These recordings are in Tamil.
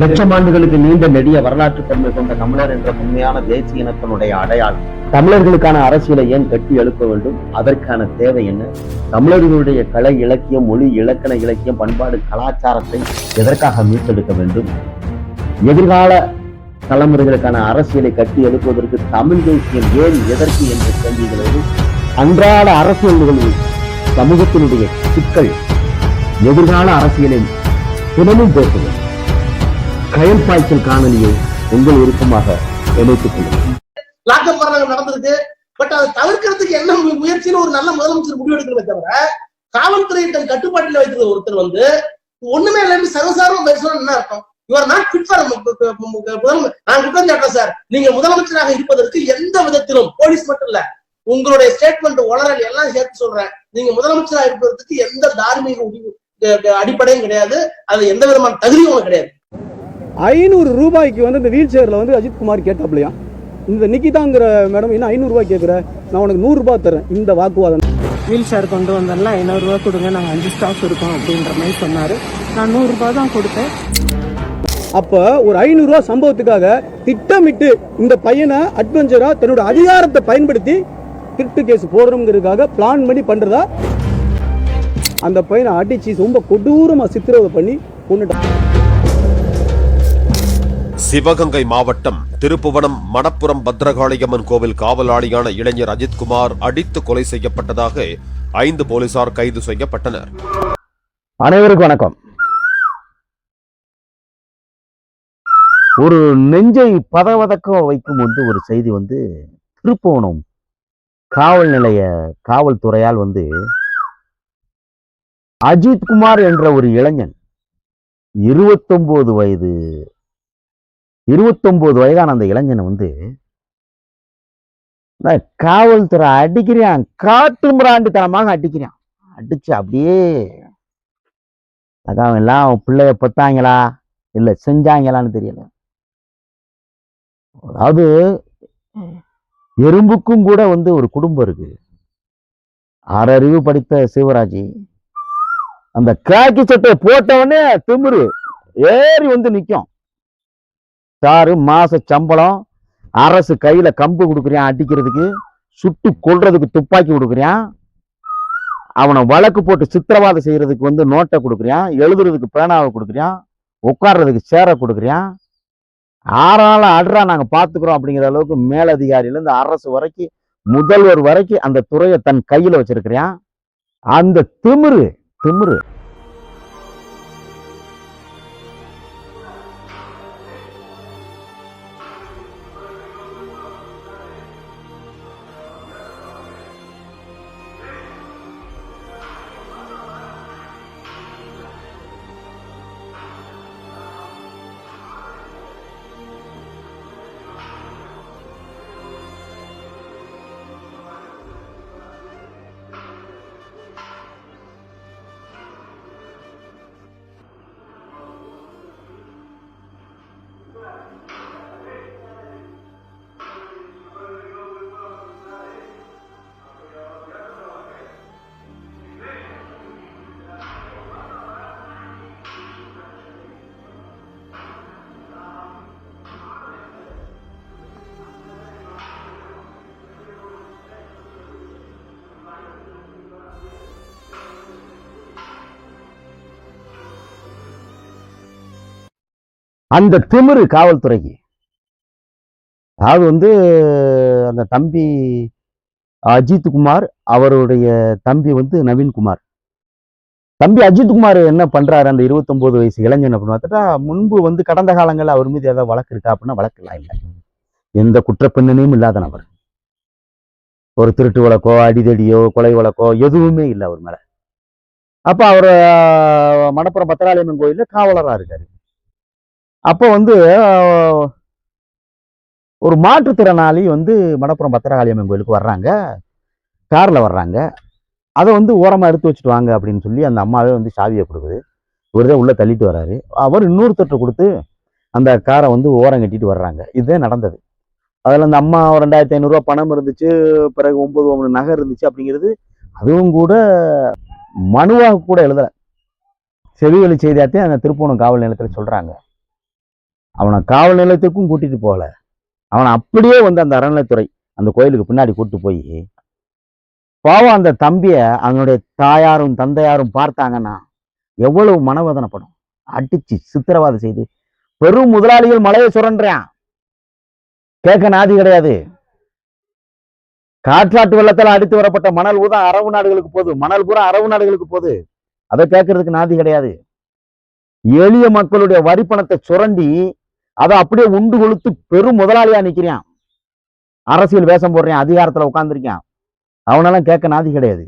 லட்சம் ஆண்டுகளுக்கு நீண்ட நெடிய வரலாற்று தன்மை கொண்ட தமிழர் என்ற உண்மையான தேசிய இனத்தினுடைய அடையாளம். தமிழர்களுக்கான அரசியலை ஏன் கட்டி எழுப்ப வேண்டும்? அதற்கான தேவை என்ன? தமிழர்களுடைய கலை இலக்கியம் மொழி இலக்கண இலக்கியம் பண்பாடு கலாச்சாரத்தை எதற்காக மீட்டெடுக்க வேண்டும்? எதிர்கால தலைமுறைகளுக்கான அரசியலை கட்டி எழுப்புவதற்கு தமிழ் தேசியம் ஏன் எதற்கு என்ற கேள்விகளோடு அன்றாட அரசியல் நிகழ்வு சமூகத்தினுடைய சிக்கல் எதிர்கால அரசியலை தினமும் பேசுவது கயல் பாய்ச்சல் காணொலியை உங்கள் விருப்பமாக இணைத்துக் கொள்ளுங்கள் லாக்அப் நடந்திருக்கு. பட் அதை தவிர்க்கிறதுக்கு என்ன முயற்சின்னு ஒரு நல்ல முதலமைச்சர் முடிவெடுக்கிறத தவிர காவல்துறை தன் கட்டுப்பாட்டில் வைத்திருந்த ஒருத்தர் வந்து ஒண்ணுமே இல்லைன்னு சர்வசாரம் பேசணும் என்ன அர்த்தம்? யுவர் நான் ஃபிட் ஃபார் நான் குற்றம் சாட்டுறேன் சார் நீங்க முதலமைச்சராக இருப்பதற்கு எந்த விதத்திலும் போலீஸ் மட்டும் இல்ல. உங்களுடைய ஸ்டேட்மெண்ட் உளறல் எல்லாம் சேர்த்து சொல்றேன். நீங்க முதலமைச்சராக இருப்பதற்கு எந்த தார்மீக அடிப்படையும் கிடையாது. அது எந்த விதமான தகுதியும் கிடையாது. ஐநூறு ரூபாய்க்கு வந்து இந்த வீல் சேரில் வந்து அஜித் குமார் கேட்டாப்லையா? இந்த நிக்கிதாங்கிற மேடம் என்ன ஐநூறு ரூபாய் கேட்குற நான் உனக்கு நூறு ரூபாய் தரேன் இந்த வாக்குவாதம். வீல் சேர் கொண்டு வந்தோம்ல ஐநூறுரூவா கொடுங்க நாங்கள் அஞ்சு ஸ்டாஃப் இருக்கோம் அப்படின்ற மாதிரி சொன்னார். நான் நூறுரூபா தான் கொடுத்தேன். அப்போ ஒரு ஐநூறுரூவா சம்பவத்துக்காக திட்டமிட்டு இந்த பையனை அட்வென்ச்சரா தன்னோட அதிகாரத்தை பயன்படுத்தி திருட்டு கேஸ் போடணுங்கிறதுக்காக பிளான் பண்ணி பண்ணுறதா அந்த பையனை அடிச்சு ரொம்ப கொடூரமாக சித்திரவதை பண்ணி கொண்டுட்டான் சிவகங்கை மாவட்டம் திருப்புவனம் மணப்புறம் பத்ரகாளியம்மன் கோவில் காவலாளியான இளைஞர் அஜித்குமார் அடித்து கொலை செய்யப்பட்டதாக ஐந்து போலீசார் கைது செய்யப்பட்டனர். அனைவருக்கும் வணக்கம். ஒரு நெஞ்சை பதவதக்க வைக்கும் வந்து ஒரு செய்தி வந்து திருப்புவனம் காவல் நிலைய காவல்துறையால் வந்து அஜித் குமார் என்ற ஒரு இளைஞன் இருபத்தொன்பது வயது இருபத்தொன்பது வயதான அந்த இளைஞன் வந்து காவல்துறை அடிக்கிறான் காட்டு மிராண்டித்தனமாக அடிக்கிறான். அடிச்சு அப்படியே அதான் எல்லாம் பிள்ளைய பொத்தாங்களா? இல்ல செஞ்சாங்களான்னு தெரியல. அதாவது எறும்புக்கும் கூட வந்து ஒரு குடும்பம் இருக்கு. ஆறறிவு படித்த சிவராஜ் அந்த காக்கி சட்டை போட்டவனே திமிரு ஏறி வந்து நிக்கும். சாரு மாச சம்பளம் அரசு கையில கம்பு கொடுக்குறியான் அடிக்கிறதுக்கு சுட்டு கொல்றதுக்கு துப்பாக்கி கொடுக்குறியான் அவனை வழக்கு போட்டு சித்திரவாதம் செய்யறதுக்கு வந்து நோட்டை கொடுக்குறியான் எழுதுறதுக்கு பேனாவை கொடுக்குறியான் உட்கார்றதுக்கு சேரை கொடுக்குறான் ஆறாலும் அடுறா நாங்க பாத்துக்கிறோம் அப்படிங்கிற அளவுக்கு மேலதிகாரியிலேருந்து அரசு வரைக்கும் முதல்வர் வரைக்கும் அந்த துறையை தன் கையில வச்சிருக்கிறான் அந்த திமிரு திமிரு. அந்த திமிரு காவல்துறைக்கு. அதாவது வந்து அந்த தம்பி அஜித் குமார் அவருடைய தம்பி வந்து நவீன்குமார் தம்பி அஜித் குமார் என்ன பண்றாரு அந்த 29 வயசு இளைஞன் அப்படின்னு பார்த்துட்டா முன்பு வந்து கடந்த காலங்களில் அவர் மீது ஏதாவது வழக்கு இருக்கா அப்படின்னா வழக்கெல்லாம் இல்லை. எந்த குற்றப்பின்னணியும் இல்லாத நபர். ஒரு திருட்டு வழக்கோ அடிதடியோ கொலை வழக்கோ எதுவுமே இல்லை அவர் மேல. அப்ப அவர் மணப்புறம் பத்திராளியம்மன் கோயிலில் காவலரா இருக்காரு. அப்போ வந்து ஒரு மாற்றுத்திறனாளி வந்து மணப்புறம் பத்திரகாளியம்மன் கோயிலுக்கு வர்றாங்க. காரில் வர்றாங்க. அதை வந்து ஓரமாக எடுத்து வச்சுட்டு வாங்க அப்படின்னு சொல்லி அந்த அம்மாவே வந்து சாவியை கொடுக்குது. இவர்தான் உள்ளே தள்ளிட்டு வர்றாரு. அவர் இன்னொரு தொற்று கொடுத்து அந்த காரை வந்து ஓரம் கட்டிட்டு வர்றாங்க. இதுதான் நடந்தது. அதில் அந்த அம்மா ஒரு ரெண்டாயிரத்தி ஐநூறுரூவா பணம் இருந்துச்சு பிறகு ஒம்பது ஒம்பது நகை இருந்துச்சு அப்படிங்கிறது அதுவும் கூட மனுவாக கூட எழுதலை. செவிவழி செய்தியாத்தையும் அந்த திருப்பூணம் காவல் நிலையத்தில் சொல்கிறாங்க அவனை காவல் நிலையத்துக்கும் கூட்டிட்டு போகல. அவனை அப்படியே வந்து அந்த அறநிலைத்துறை அந்த கோயிலுக்கு பின்னாடி கூப்பிட்டு போய் பாவம் அந்த தம்பியை அவனுடைய தாயாரும் தந்தையாரும் பார்த்தாங்கன்னா எவ்வளவு மனவேதனைப்படும். அடிச்சு சித்திரவாதம் செய்து பெரும் முதலாளிகள் மலையை சுரண்டுறான் கேட்க நாதி கிடையாது. காற்றாட்டு வெள்ளத்தால் அடித்து வரப்பட்ட மணல் பூரா அரபு நாடுகளுக்கு போகுது. மணல் பூரா அரபு நாடுகளுக்கு போகுது. அதை கேட்கறதுக்கு நாதி கிடையாது. எளிய மக்களுடைய வரி பணத்தை சுரண்டி அதை அப்படியே உண்டு கொளுத்து பெரும் முதலாளியா நிற்கிறான் அரசியல் வேஷம் போடுறான் அதிகாரத்துல உட்காந்துருக்கான் அவனெல்லாம் கேட்க நாதி கிடையாது.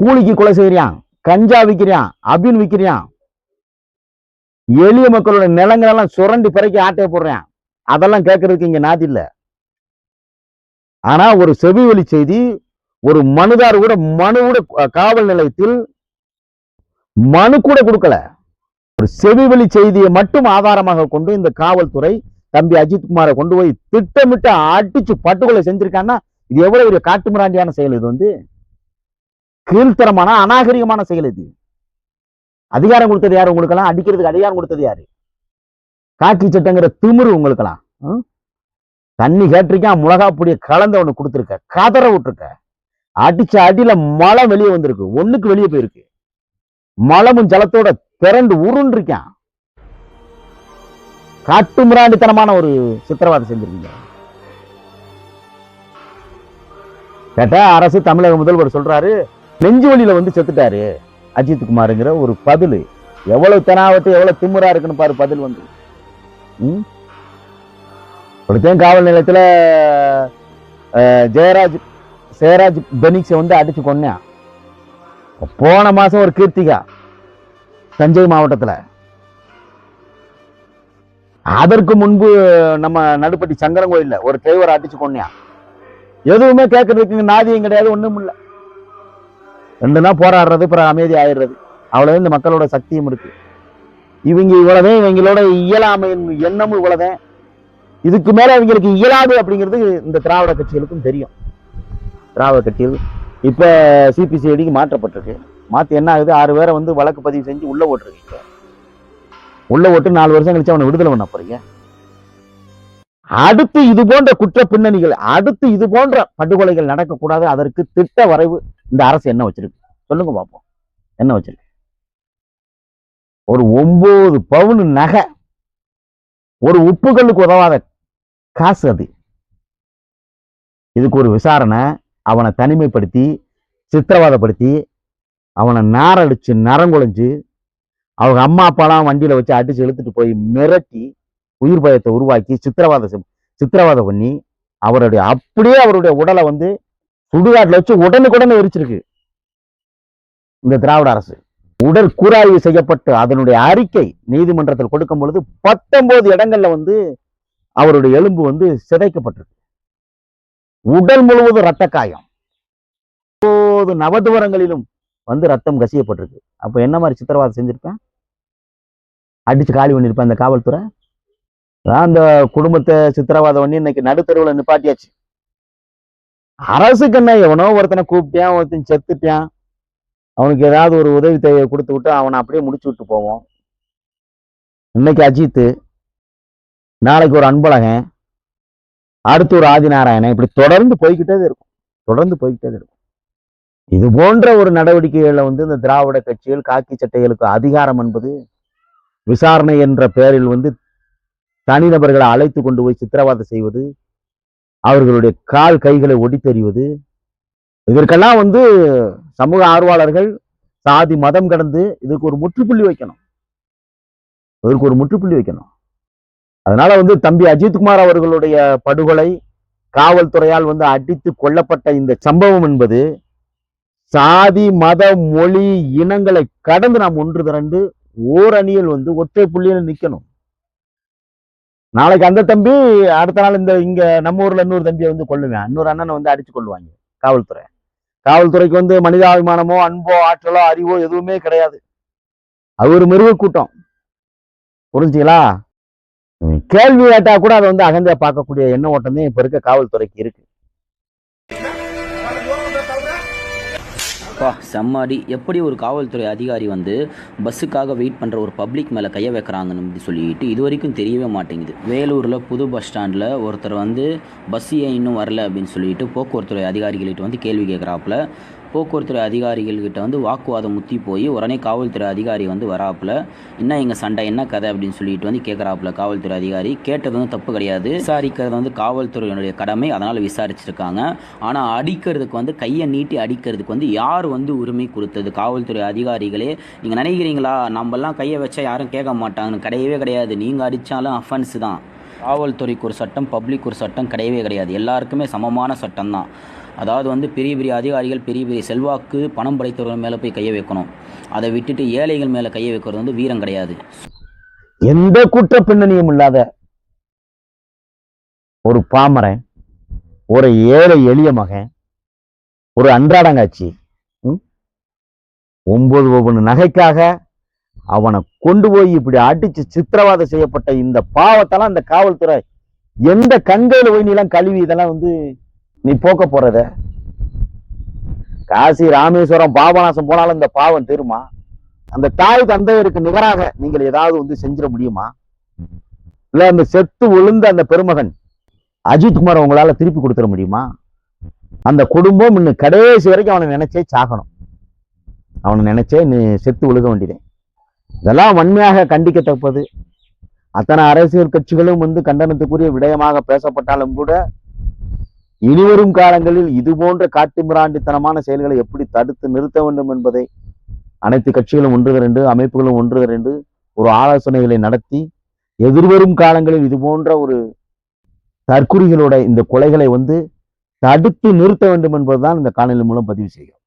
கூலிக்கு கொலை செய்யறான் கஞ்சா விற்கிறான் அபின் விற்கிறான். எளிய மக்களோட நிலங்கள் எல்லாம் சுரண்டி பிறக்கி ஆட்டைய போடுறான். அதெல்லாம் கேட்கறதுக்கு இங்க நாதி இல்ல. ஆனா ஒரு செவி வழி செய்தி ஒரு மனுதார் கூட மனு கூட காவல் நிலையத்தில் மனு கூட கொடுக்கல. ஒரு செவிவெளி செய்தியை மட்டும் ஆதாரமாக கொண்டு இந்த காவல்துறை தம்பி அஜித் குமாரை கொண்டு போய் திட்டமிட்டு அடிச்சு பட்டுக்கொலை செஞ்சிருக்கான்னா இது எவ்வளவு ஒரு காட்டுமிராண்டியான செயல் இது வந்து? கீழ்த்தரமான அநாகரிகமான செயல் இது. அதிகாரம் கொடுத்தது யாரு உங்களுக்கெல்லாம்? அடிக்கிறதுக்கு அதிகாரம் கொடுத்தது யாரு? காக்கி சட்டங்கிற திமிரு உங்களுக்கெல்லாம். தண்ணி கேட்டிருக்கேன் மிளகா பொடியை கலந்த ஒண்ணு கொடுத்துருக்க கதற விட்டுருக்க. அடிச்ச அடியில மழை வெளியே வந்திருக்கு. ஒண்ணுக்கு வெளியே போயிருக்கு. மலமும் ஜலத்தோட திரண்டு உருண்டிருக்கான். காட்டுமிராண்டித்தனமான ஒரு சித்திரவாதம் செஞ்சிருக்கீங்க. கேட்டா அரசு தமிழக முதல்வர் சொல்றாரு நெஞ்சு வழியில வந்து செத்துட்டாரு அஜித் குமாருங்கிற ஒரு பதில். எவ்வளவு தெனாவட்டு எவ்வளவு திமுறா இருக்குன்னு பாரு பதில் வந்து. ம்? காவல் நிலையத்துல ஜெயராஜ் ஜெயராஜ் பெனிக்ஸை வந்து அடிச்சு கொண்டேன் போன மாசம் ஒரு கீர்த்திகா. தஞ்சை மாவட்டத்துல. அதற்கு முன்பு நம்ம நடுப்பட்டி சங்கரன் கோயில்ல ஒரு டிரைவர் அடிச்சு கொண்டியா எதுவுமே கேட்கறதுக்கு இங்க நாதியம் கிடையாது ஒண்ணும் இல்ல. ரெண்டு நாள் போராடுறது அப்புறம் அமைதி ஆயிடுறது. அவ்வளவு இந்த மக்களோட சக்தியும் இருக்கு. இவங்க இவ்வளவுதான் இவங்களோட இயலாமையின் எண்ணமும் இவ்வளவுதான் இதுக்கு மேல இவங்களுக்கு இயலாது அப்படிங்கிறது இந்த திராவிட கட்சிகளுக்கும் தெரியும். திராவிட கட்சிகள் இப்ப சிபிசிஐடிக்கு மாற்றப்பட்டிருக்கு. மாத்தி என்ன ஆகுது? ஆறு பேரை வந்து வழக்கு பதிவு செஞ்சு உள்ள ஓட்டுருக்கீங்க உள்ள ஓட்டு நாலு வருஷம் கழிச்சு அவனை விடுதலை பண்ண போறீங்க. அடுத்து இது போன்ற குற்ற பின்னணிகள் அடுத்து இது போன்ற படுகொலைகள் நடக்கக்கூடாது. அதற்கு திட்ட வரைவு இந்த அரசு என்ன வச்சிருக்கு? சொல்லுங்க பார்ப்போம் என்ன வச்சிருக்கு? ஒரு ஒன்பது பவுன் நகை ஒரு உப்புகளுக்கு உதவாத காசு அது. இதுக்கு ஒரு விசாரணை அவனை தனிமைப்படுத்தி சித்திரவதைப்படுத்தி அவனை நாரடிச்சு நரங்குலைஞ்சு அவங்க அம்மா அப்பாலாம் வண்டியில வச்சு அடிச்சு இழுத்துட்டு போய் மிரட்டி உயிர் பயத்தை உருவாக்கி சித்திரவாத செ- பண்ணி அவருடைய அப்படியே அவருடைய உடலை வந்து சுடுகாட்டுல வச்சு உடனுக்குடனே எரிச்சிருக்கு. இந்த திராவிட அரசு. உடல் கூராய்வு செய்யப்பட்டு அதனுடைய அறிக்கை நீதிமன்றத்தில் கொடுக்கும் பொழுது பத்தொன்பது இடங்கள்ல வந்து அவருடைய எலும்பு வந்து சிதைக்கப்பட்டிருக்கு. உடல் முழுவதும் ரத்த காயம் நவதுவரங்களிலும் வந்து ரத்தம் கசியப்பட்டிருக்கு. அப்போ என்ன மாதிரி சித்திரவாதம் செஞ்சுருப்பேன்? அடிச்சு காலி பண்ணிருப்பேன் அந்த காவல்துறை. நான் அந்த குடும்பத்தை சித்திரவாதம் பண்ணி இன்னைக்கு நடுத்தருவில் நிப்பாட்டியாச்சு. அரசுக்கு என்ன எவனோ ஒருத்தனை கூப்பிட்டான் ஒருத்தன் செத்துட்டான் அவனுக்கு ஏதாவது ஒரு உதவி தேவையை கொடுத்து விட்டு அவனை அப்படியே முடிச்சு விட்டு போவோம். இன்னைக்கு அஜித்து நாளைக்கு ஒரு அன்பழகன் அடுத்து ஒரு ஆதிநாராயணன் இப்படி தொடர்ந்து போய்கிட்டே தான் இருக்கும். தொடர்ந்து போய்கிட்டே இருக்கும். இது போன்ற ஒரு நடவடிக்கைகளில் வந்து இந்த திராவிட கட்சிகள் காக்கி சட்டைகளுக்கு அதிகாரம் என்பது விசாரணை என்ற பெயரில் வந்து தனிநபர்களை அழைத்து கொண்டு போய் சித்திரவதை செய்வது அவர்களுடைய கால் கைகளை ஒடித்தெறிவது இதற்கெல்லாம் வந்து சமூக ஆர்வலர்கள் சாதி மதம் கடந்து இதுக்கு ஒரு முற்றுப்புள்ளி வைக்கணும். இதற்கு ஒரு முற்றுப்புள்ளி வைக்கணும். அதனால வந்து தம்பி அஜித்குமார் அவர்களுடைய படுகொலை காவல்துறையால் வந்து அடித்து கொல்லப்பட்ட இந்த சம்பவம் என்பது சாதி மத மொழி இனங்களை கடந்து நாம் ஒன்று திரண்டு ஓர் அணியில் வந்து ஒற்றை புள்ளியில் நிக்கணும். நாளைக்கு அந்த தம்பி அடுத்த நாள் இந்த இங்க நம்ம ஊர்ல இன்னொரு தம்பியை வந்து கொள்ளுவேன் இன்னொரு அண்ணனை வந்து அடிச்சு கொள்ளுவாங்க காவல்துறை. காவல்துறைக்கு வந்து மனிதாபிமானமோ அன்போ ஆற்றலோ அறிவோ எதுவுமே கிடையாது. அது ஒரு மிருக கூட்டம். புரிஞ்சுங்களா? கேள்வி கேட்டா கூட அதை வந்து அகந்த பார்க்கக்கூடிய எண்ண ஓட்டம் இப்ப இருக்க காவல்துறைக்கு இருக்கு. பா செம்மாடி. எப்படி ஒரு காவல்துறை அதிகாரி வந்து பஸ்ஸுக்காக வெயிட் பண்ணுற ஒரு பப்ளிக் மேலே கையை வைக்கிறாங்கன்னு சொல்லிட்டு இது வரைக்கும் தெரியவே மாட்டேங்குது. வேலூரில் புது பஸ் ஸ்டாண்டில் ஒருத்தர் வந்து பஸ் ஏன் இன்னும் வரல அப்படின்னு சொல்லிட்டு போக்குவரத்துறை அதிகாரிகள்கிட்ட வந்து கேள்வி கேட்குறாப்புல போக்குவரத்துறை அதிகாரிகள்கிட்ட வந்து வாக்குவாதம் முத்தி போய் உடனே காவல்துறை அதிகாரி வந்து வராப்புல என்ன எங்கள் சண்டை என்ன கதை? அப்படின்னு சொல்லிட்டு வந்து கேட்குறாப்புல காவல்துறை அதிகாரி. கேட்டது வந்து தப்பு கிடையாது. விசாரிக்கிறது வந்து காவல்துறையினுடைய கடமை அதனால் விசாரிச்சிருக்காங்க. ஆனால் அடிக்கிறதுக்கு வந்து கையை நீட்டி அடிக்கிறதுக்கு வந்து யார் வந்து உரிமை கொடுத்தது? காவல்துறை அதிகாரிகளே நீங்கள் நினைக்கிறீங்களா? நம்மலாம் கையை வச்சா யாரும் கேட்க மாட்டாங்கன்னு. கிடையவே கிடையாது. நீங்கள் அடித்தாலும் அஃபென்ஸ் தான். காவல்துறைக்கு ஒரு சட்டம் பப்ளிக் ஒரு சட்டம் கிடையவே கிடையாது. எல்லாருக்குமே சமமான சட்டம் தான் அதாவது வந்து பெரிய பெரிய அதிகாரிகள் பெரிய பெரிய செல்வாக்கு பணம் படைத்தவர்கள் மேலே போய் கையை வைக்கணும். அதை விட்டுட்டு ஏழைகள் மேலே கையை வைக்கிறது வந்து வீரம் கிடையாது. எந்த குற்ற பின்னணியும் இல்லாத ஒரு பாமரன் ஒரு ஏழை எளிய மகன் ஒரு அன்றாடங்காட்சி ஒன்பது ஒவ்வொன்று நகைக்காக அவனை கொண்டு போய் இப்படி அடிச்சு சித்திரவாதம் செய்யப்பட்ட இந்த பாவத்தெல்லாம் இந்த காவல்துறை எந்த கண்கையில போய் நீலாம் கழுவி இதெல்லாம் வந்து நீ போக்க போறத? காசி ராமேஸ்வரம் பாபநாசம் போனாலும் இந்த பாவம் தீருமா? அந்த தாய் தந்தையருக்கு நிகராக நீங்கள் ஏதாவது வந்து செஞ்சிட முடியுமா? இல்ல அந்த செத்து விழுந்த அந்த பெருமகன் அஜித் குமார் உங்களால திருப்பி கொடுத்துட முடியுமா? அந்த குடும்பம் இன்னும் கடைசி வரைக்கும் அவனை நினைச்சே சாகணும். அவனை நினைச்சே நீ செத்து விழுக வேண்டியதே. இதெல்லாம் வன்மையாக கண்டிக்கத்தக்கது. அத்தனை அரசியல் கட்சிகளும் வந்து கண்டனத்துக்குரிய விடயமாக பேசப்பட்டாலும் கூட இனிவரும் காலங்களில் இது போன்ற காட்டுமிராண்டித்தனமான செயல்களை எப்படி தடுத்து நிறுத்த வேண்டும் என்பதை அனைத்து கட்சிகளும் ஒன்று திரண்டு அமைப்புகளும் ஒன்று திரண்டு ஒரு ஆலோசனைகளை நடத்தி எதிர்வரும் காலங்களில் இது போன்ற ஒரு தற்குறிகளோட இந்த கொலைகளை வந்து தடுத்து நிறுத்த வேண்டும் என்பதுதான் இந்த காணொலி மூலம் பதிவு செய்கிறோம்.